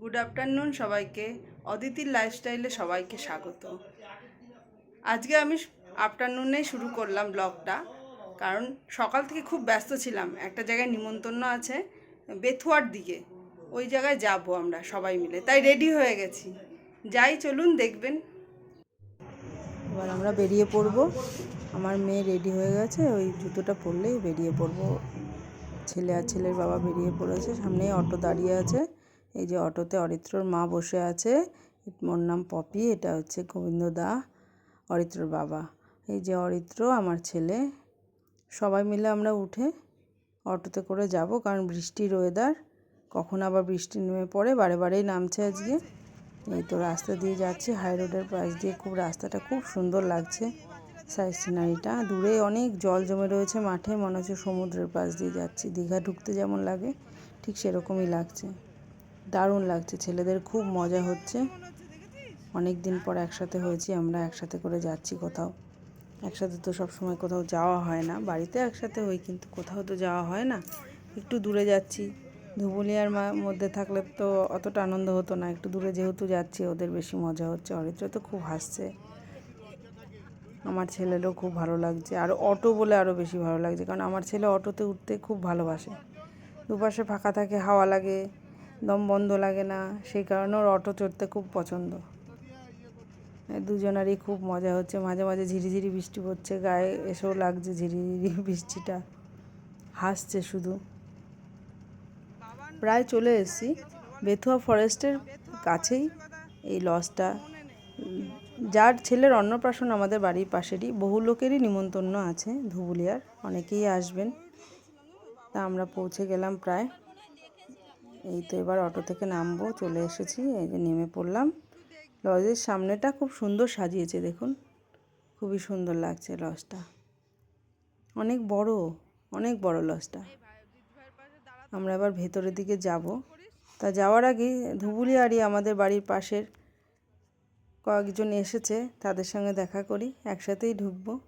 Good afternoon সবাইকে। অদিতির লাইফস্টাইলে সবাইকে স্বাগত। আজকে আমি আফটারনুনে শুরু করলাম ব্লগটা কারণ সকাল থেকে খুব ব্যস্ত ছিলাম। একটা জায়গায় নিমন্ত্রণ আছে বেথুয়ার দিকে। ওই জায়গায় যাব আমরা সবাই মিলে। তাই রেডি হয়ে গেছি। যাই চলুন, দেখবেন। এবার আমরা বেরিয়ে পড়ব। আমার মেয়ে রেডি হয়ে গেছে, ওই জুতোটা পরলেই বেরিয়ে পড়ব। ছেলে আর ছেলের বাবা বেরিয়ে পড়েছে, সামনেই অটো দাঁড়িয়ে আছে। এই যে অটোতে অরিত্রর মা বসে আছে। ওর নাম পপি, এটা হচ্ছে গোবিন্দ দা, অরিত্রর বাবা। এই যে অরিত্র, আমার ছেলে। সবাই মিলে আমরা উঠে অটোতে করে যাব, কারণ বৃষ্টির ওয়েদার কখন আবার বৃষ্টি নেমে পড়ে, বারে বারেই নামছে আজকে। এই তো রাস্তা দিয়ে যাচ্ছি হাই রোডের পাশ দিয়ে খুব রাস্তাটা খুব সুন্দর লাগছে। সাইড সিনারিটা দূরে অনেক জল জমে রয়েছে মাঠে, মনে হচ্ছে সমুদ্রের পাশ দিয়ে যাচ্ছি। দীঘা ঢুকতে যেমন লাগে, ঠিক সেরকমই লাগছে। দারুণ লাগছে, ছেলেদের খুব মজা হচ্ছে। অনেক দিন পর একসাথে হয়েছি, আমরা একসাথে করে যাচ্ছি কোথাও। একসাথে তো সব সময় কোথাও যাওয়া হয় না, বাড়িতে একসাথে হই, কিন্তু কোথাও তো যাওয়া হয় না। একটু দূরে যাচ্ছি। ধুবুলিয়ার মধ্যে থাকলে তো অতটা আনন্দ হতো না, একটু দূরে যেহেতু যাচ্ছি, ওদের বেশি মজা হচ্ছে। অরিত্র তো খুব হাসছে। আমার ছেলেরও খুব ভালো লাগছে। আর অটো বলে আরও বেশি ভালো লাগছে। কারণ আমার ছেলে অটোতে উঠতে খুব ভালোবাসে। দুপাশে ফাঁকা থাকে, হাওয়া লাগে, দম বন্ধ লাগে না। সেই কারণে ওর অটো চড়তে খুব পছন্দ। দুজনারই খুব মজা হচ্ছে। মাঝে মাঝে ঝিরিঝিরি বৃষ্টি পড়ছে, গায়ে এসেও লাগছে ঝিরিঝিরি বৃষ্টিটা। হাসছে শুধু। প্রায় চলে এসেছি। বেথুয়া ফরেস্টের কাছেই এই লজটা। যার ছেলের অন্নপ্রাশন আমাদের বাড়ির পাশেরই, বহু লোকেরই নিমন্ত্রণ আছে ধুবুলিয়ার, অনেকেই আসবেন। তা আমরা পৌঁছে গেলাম প্রায়। এই তো এবার অটো থেকে নামবো, চলে এসেছি, এই যে নেমে পড়লাম। লজের সামনেটা খুব সুন্দর সাজিয়েছে, দেখুন। খুবই সুন্দর লাগছে লজটা। অনেক বড় অনেক বড় লজটা। আমরা এবার ভেতরের দিকে যাব। তা যাওয়ার আগে ধুবুলিয়ারই আমাদের বাড়ির পাশের কয়েকজন এসেছে, তাদের সঙ্গে দেখা করি, একসাথেই ঢুকবো।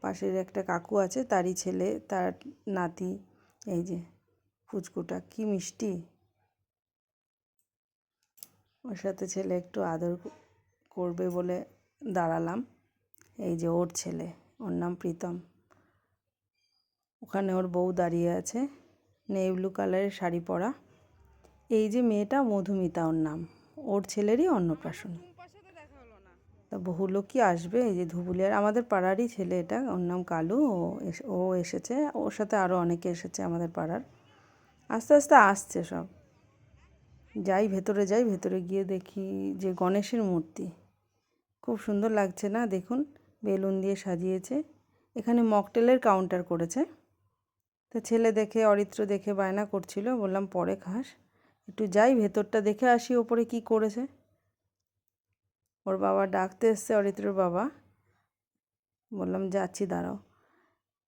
পাশের একটা কাকু আছে, তারই ছেলে, তার নাতি, এই যে ফুচকুটা, কি মিষ্টি। ওর সাথে ছেলে একটু আদর করবে বলে দাঁড়ালাম। এই যে ওর ছেলে, ওর নাম প্রীতম। ওখানে ওর বউ দাঁড়িয়ে আছে নেই ব্লু কালারের শাড়ি পরা। এই যে মেয়েটা, মধুমিতা ওর নাম। ওর ছেলেরই অন্নপ্রাশন। তা বহু লোকই আসবে এই যে ধুবুলিয়ার আমাদের পাড়ারই ছেলে এটা ওর নাম কালু ও এস- ও এসেছে ওর সাথে আরও অনেকে এসেছে আমাদের পাড়ার। আস্তে আস্তে আসছে সব। যাই ভেতরে যাই ভেতরে গিয়ে দেখি যে গণেশের মূর্তি। খুব সুন্দর লাগছে না দেখুন বেলুন দিয়ে সাজিয়েছে। এখানে মকটেলের কাউন্টার করেছে। তো ছেলে দেখে অরিত্র দেখে বায়না করছিল বললাম পরে খাস। একটু যাই, ভেতরটা দেখে আসি ওপরে কি করেছে। ওর বাবা ডাকতে এসছে, অরিত্রর বাবা। বললাম, যাচ্ছি, দাঁড়াও।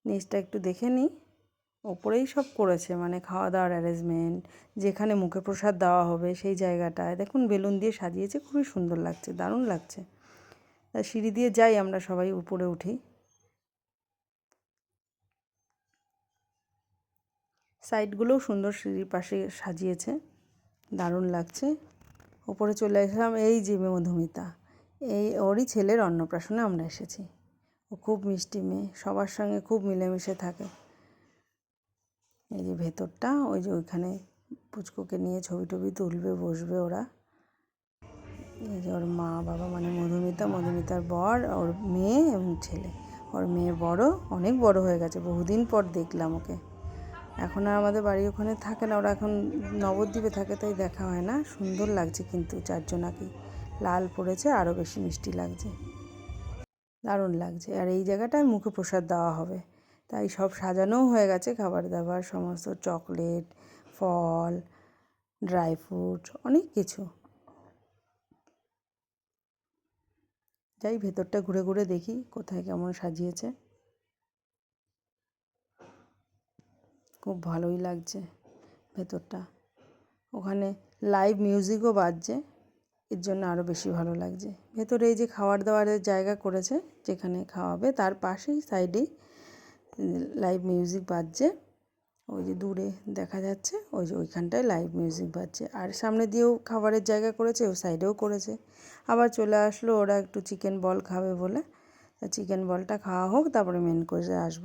নিচটা একটু দেখে নিই ওপরেই সব করেছে মানে খাওয়া দাওয়ার অ্যারেঞ্জমেন্ট যেখানে মুখে প্রসাদ দেওয়া হবে সেই জায়গাটায়। দেখুন, বেলুন দিয়ে সাজিয়েছে, খুবই সুন্দর লাগছে, দারুণ লাগছে। তা সিঁড়ি দিয়ে যাই, আমরা সবাই উপরে উঠি। সাইডগুলোও সুন্দর সিঁড়ির পাশে সাজিয়েছে। দারুণ লাগছে। ওপরে চলে আসলাম এই যে মধুমিতা। এই ওরই ছেলের অন্নপ্রাশনে আমরা এসেছি। ও খুব মিষ্টি মেয়ে, সবার সঙ্গে খুব মিলেমিশে থাকে। এই যে ভেতরটা, ওই যে ওইখানে পুচকুকে নিয়ে ছবি টবি তুলবে, বসবে ওরা। এই যে ওর মা বাবা মানে মধুমিতা, মধুমিতার বর, ওর মেয়ে এবং ছেলে। ওর মেয়ে বড়, অনেক বড় হয়ে গেছে, বহুদিন পর দেখলাম ওকে। এখন আর আমাদের বাড়ি ওখানে থাকে না, ওরা এখন নবদ্বীপে থাকে, তাই দেখা হয় না। সুন্দর লাগছে কিন্তু চারজনাকেই লাল পড়েছে আরও বেশি মিষ্টি লাগছে। দারুণ লাগছে। আর এই জায়গাটায় মুখে প্রসাদ দেওয়া হবে। তাই সব সাজানোও হয়ে গেছে, খাবার দাবার, সমস্ত চকলেট, ফল, ড্রাই ফ্রুট অনেক কিছু। যাই, ভেতরটা ঘুরে ঘুরে দেখি কোথায় কেমন সাজিয়েছে। খুব ভালোই লাগছে ভেতরটা। ওখানে লাইভ মিউজিকও বাজছে, এর জন্য আরও বেশি ভালো লাগছে। ভেতরে এই যে খাবার দাবারের জায়গা করেছে, যেখানে খাওয়াবে, তার পাশেই সাইডেই লাইভ মিউজিক বাজছে। ওই যে দূরে দেখা যাচ্ছে, ওই যে ওইখানটায় লাইভ মিউজিক বাজছে। আর সামনে দিয়েও খাবারের জায়গা করেছে, ও সাইডেও করেছে। আবার চলে আসলো, ওরা একটু চিকেন বল খাবে বলে। চিকেন বলটা খাওয়া হোক, তারপরে মেন কোর্সে আসব।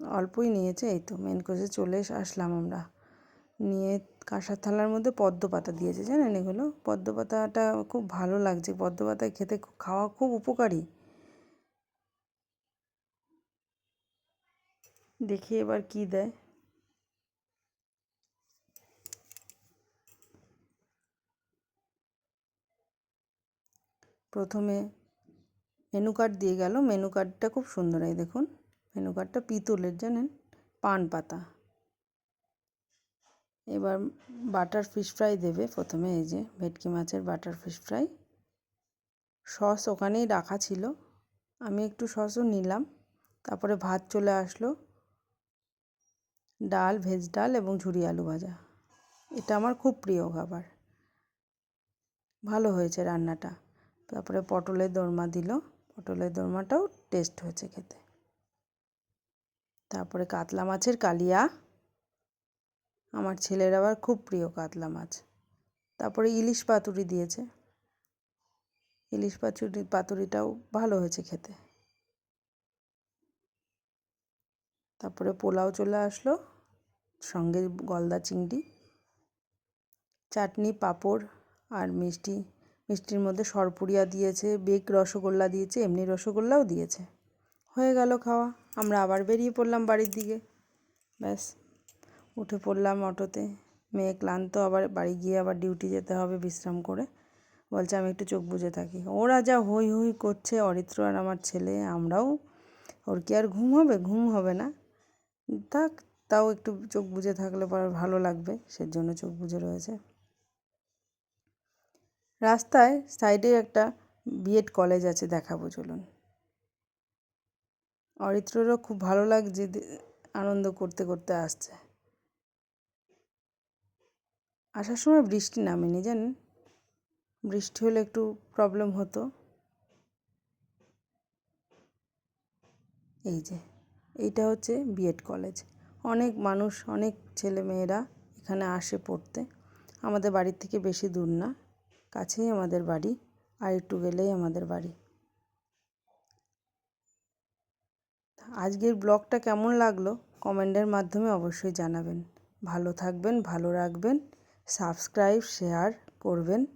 অল্পই নিয়েছে, এই তো মেন কোর্সে চলে আসলাম আমরা। নিয়ে কাঁসার থালার মধ্যে পদ্ম পাতা দিয়েছে, জানেন এগুলো? পদ্ম পাতাটা খুব ভালো লাগছে, পদ্ম পাতায় খেতে খাওয়া খুব উপকারী। দেখি এবার কি দেয়। প্রথমে মেনু কার্ড দিয়ে গেল মেনু কার্ডটা খুব সুন্দর, এই দেখুন। মেনু কার্ডটা পিতলের, জানেন? পান পাতা। এবার বাটার ফিশ ফ্রাই দেবে প্রথমে, এই যে ভেটকি মাছের বাটার ফিশ ফ্রাই সস ওখানেই রাখা ছিল। আমি একটু সসও নিলাম। তারপরে ভাত চলে আসলো। ডাল, ভেজ ডাল এবং ঝুরি আলু ভাজা। এটা আমার খুব প্রিয় খাবার। ভালো হয়েছে রান্নাটা। তারপরে পটলের দোরমা দিল। পটলের দোরমাটাও টেস্ট হয়েছে খেতে। তারপরে কাতলা মাছের কালিয়া। আমার ছেলের আবার খুব প্রিয় কাতলা মাছ। তারপরে ইলিশ পাতুরি দিয়েছে। ইলিশ পাতুরি পাতুরিটাও ভালো হয়েছে খেতে। তারপরে পোলাও চলে আসলো, সঙ্গে গলদা চিংড়ি, চাটনি, পাঁপড় আর মিষ্টি। মিষ্টির মধ্যে সরপুরিয়া দিয়েছে, বেক রসগোল্লা দিয়েছে, এমনি রসগোল্লাও দিয়েছে। হয়ে গেল খাওয়া। আমরা আবার বেরিয়ে পড়লাম বাড়ির দিকে। ব্যাস, উঠে পড়লাম অটোতে। মেয়ে ক্লান্ত, আবার বাড়ি গিয়ে আবার ডিউটি যেতে হবে বিশ্রাম করে। বলছে, আমি একটু চোখ বুজে থাকি। ওরা যা হই হই করছে, অরিত্র আর আমার ছেলে, আমরাও। ওর কি আর ঘুম হবে? ঘুম হবে না। থাক, তাও একটু চোখ বুজে থাকলে পরে ভালো লাগবে, সেজন্য চোখ বুজে রয়েছে। রাস্তায় সাইডে একটা বিএড কলেজ আছে, দেখাবো, চলুন। অরিত্ররও খুব ভালো লাগছে আনন্দ করতে করতে আসছে। আসার সময় বৃষ্টি নামেনি, জানেন? বৃষ্টি হলে একটু প্রবলেম হতো। এই যে, এইটা হচ্ছে বিএড কলেজ অনেক মানুষ, অনেক ছেলে মেয়েরা এখানে আসে পড়তে। আমাদের বাড়ির থেকে বেশি দূর না, কাছেই আমাদের বাড়ি, আর একটু গেলেই আমাদের বাড়ি। আজকের ব্লগটা কেমন লাগল কমেন্টের মাধ্যমে অবশ্যই জানাবেন। ভালো থাকবেন, ভালো রাখবেন, সাবস্ক্রাইব, শেয়ার করবেন।